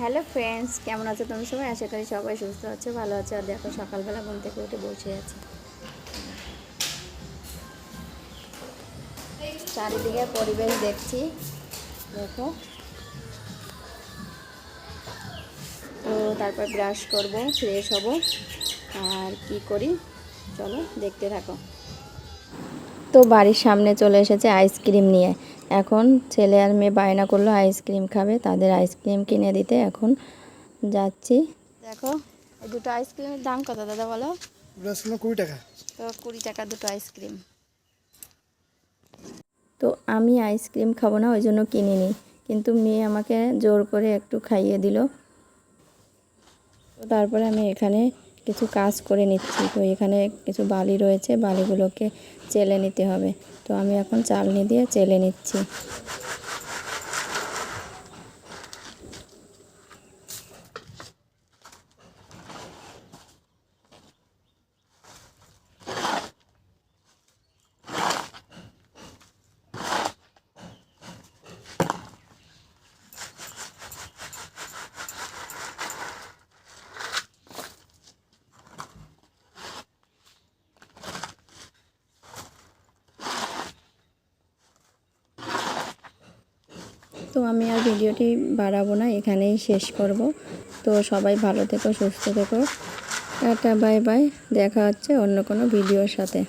Hello friends কেমন আছো তুমি সবাই? আশা করি সবাই সুস্থ আছো, ভালো আছো। আর দেখো, সকালবেলা ঘুম থেকে উঠে বসে আছি। চারিদিকে পরিবেশ দেখছি, দেখো। তো তারপর ব্রাশ করব ফ্রেশ হব। আর কি করি? চলো, দেখতে থাকো। তো বাড়ির সামনে চলে এসেছে আইসক্রিম নিয়ে। এখন ছেলে আর মেয়ে বায়না করল আইসক্রিম খাবে। তাদের আইসক্রিম কিনে দিতে এখন যাচ্ছি। দেখো এই দুটো আইসক্রিমের দাম কত দাদা বলো? কুড়ি টাকা। তো কুড়ি টাকা দুটো আইসক্রিম। তো আমি আইসক্রিম খাব না ওই জন্য কিনিনি কিন্তু মেয়ে আমাকে জোর করে একটু খাইয়ে দিল। তো তারপরে আমি এখানে কিছু কাজ করে নিচ্ছি। তো এখানে কিছু বালি রয়েছে, বালিগুলোকে চেলে নিতে হবে। তো আমি এখন চালনি দিয়ে চেলে নিচ্ছি। তো আমি আর ভিডিওটি বাড়াবো না, এখানেই শেষ করব। তো সবাই ভালো থেকো, সুস্থ থেকো। Tata, bye bye. দেখা হচ্ছে অন্য কোনো ভিডিওর সাথে।